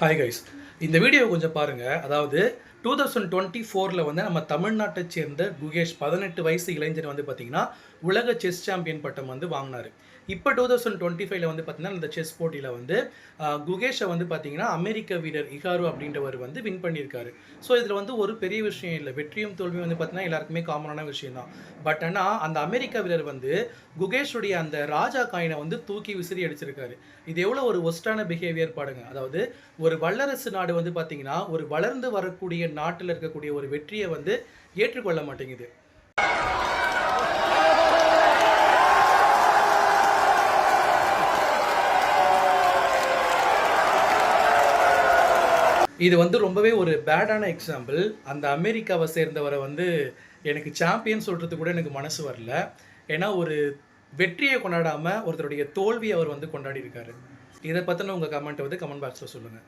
Hi guys இந்த video கொஞ்சம் பாருங்கள் அதாவது டூ தௌசண்ட் டுவெண்ட்டி ஃபோரில் வந்து நம்ம தமிழ்நாட்டை சேர்ந்த குகேஷ் பதினெட்டு வயசு இளைஞர் வந்து பார்த்திங்கன்னா உலக செஸ் சாம்பியன் பட்டம் வந்து வாங்கினார். இப்போ டூ தௌசண்ட் டுவெண்ட்டி ஃபைவ்ல வந்து பார்த்தீங்கன்னா இந்த செஸ் போட்டியில் வந்து குகேஷை வந்து பார்த்தீங்கன்னா அமெரிக்க வீரர் இகாரு அப்படின்றவர் வந்து வின் பண்ணியிருக்காரு. ஸோ இதில் வந்து ஒரு பெரிய விஷயம் இல்லை. வெற்றியும் தோல்வியும் வந்து பார்த்தீங்கன்னா எல்லாருக்குமே காமனான விஷயம் தான் பட் ஆனால் அந்த அமெரிக்க வீரர் வந்து குகேஷுடைய அந்த ராஜா காயினை வந்து தூக்கி விசிறி அடிச்சிருக்காரு. இது எவ்வளோ ஒரு ஒஸ்டான பிஹேவியர் பாடுங்க அதாவது ஒரு வல்லரசு நாடு வந்து பார்த்தீங்கன்னா ஒரு வளர்ந்து வரக்கூடிய நாட்டில் இருக்கக்கூடிய ஒரு வெற்றியை வந்து ஏற்றுக்கொள்ள மாட்டேங்குது. இது வந்து ரொம்பவே ஒரு பேடான எக்ஸாம்பிள். அந்த அமெரிக்காவை சேர்ந்தவரை வந்து எனக்கு சாம்பியன் சொல்கிறது கூட எனக்கு மனசு வரல. ஏன்னா ஒரு வெற்றியை கொண்டாடாமல் ஒருத்தருடைய தோல்வியை அவர் வந்து கொண்டாடி இருக்காரு இதை பற்றின உங்கள் கமெண்ட்டை வந்து கமெண்ட் பாக்ஸில் சொல்லுங்கள்